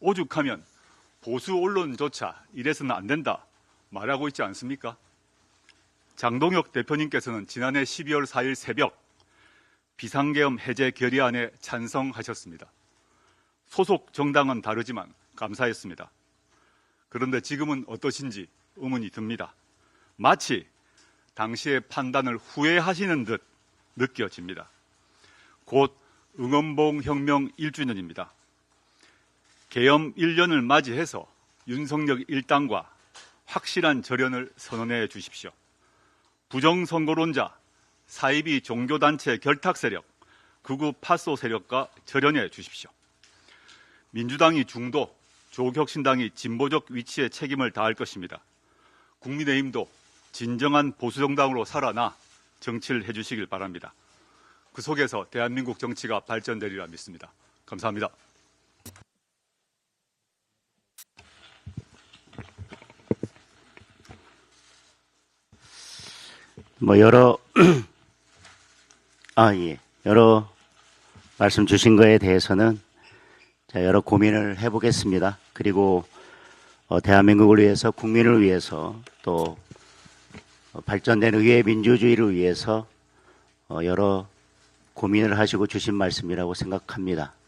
오죽하면 보수 언론조차 이래서는 안 된다 말하고 있지 않습니까? 장동혁 대표님께서는 지난해 12월 4일 새벽 비상계엄 해제 결의안에 찬성하셨습니다. 소속 정당은 다르지만 감사했습니다. 그런데 지금은 어떠신지 의문이 듭니다. 마치 당시의 판단을 후회하시는 듯 느껴집니다. 곧 응원봉 혁명 1주년입니다. 계엄 1년을 맞이해서 윤석열 일당과 확실한 절연을 선언해 주십시오. 부정선거론자, 사이비 종교단체 결탁 세력, 극우 파소 세력과 절연해 주십시오. 민주당이 중도, 조국혁신당이 진보적 위치에 책임을 다할 것입니다. 국민의힘도 진정한 보수정당으로 살아나 정치를 해주시길 바랍니다. 그 속에서 대한민국 정치가 발전되리라 믿습니다. 감사합니다. 뭐 여러 아 예. 여러 말씀 주신 거에 대해서는 자, 여러 고민을 해 보겠습니다. 그리고 어, 대한민국을 위해서 국민을 위해서 또 어, 발전된 의회 민주주의를 위해서 어, 여러 고민을 하시고 주신 말씀이라고 생각합니다.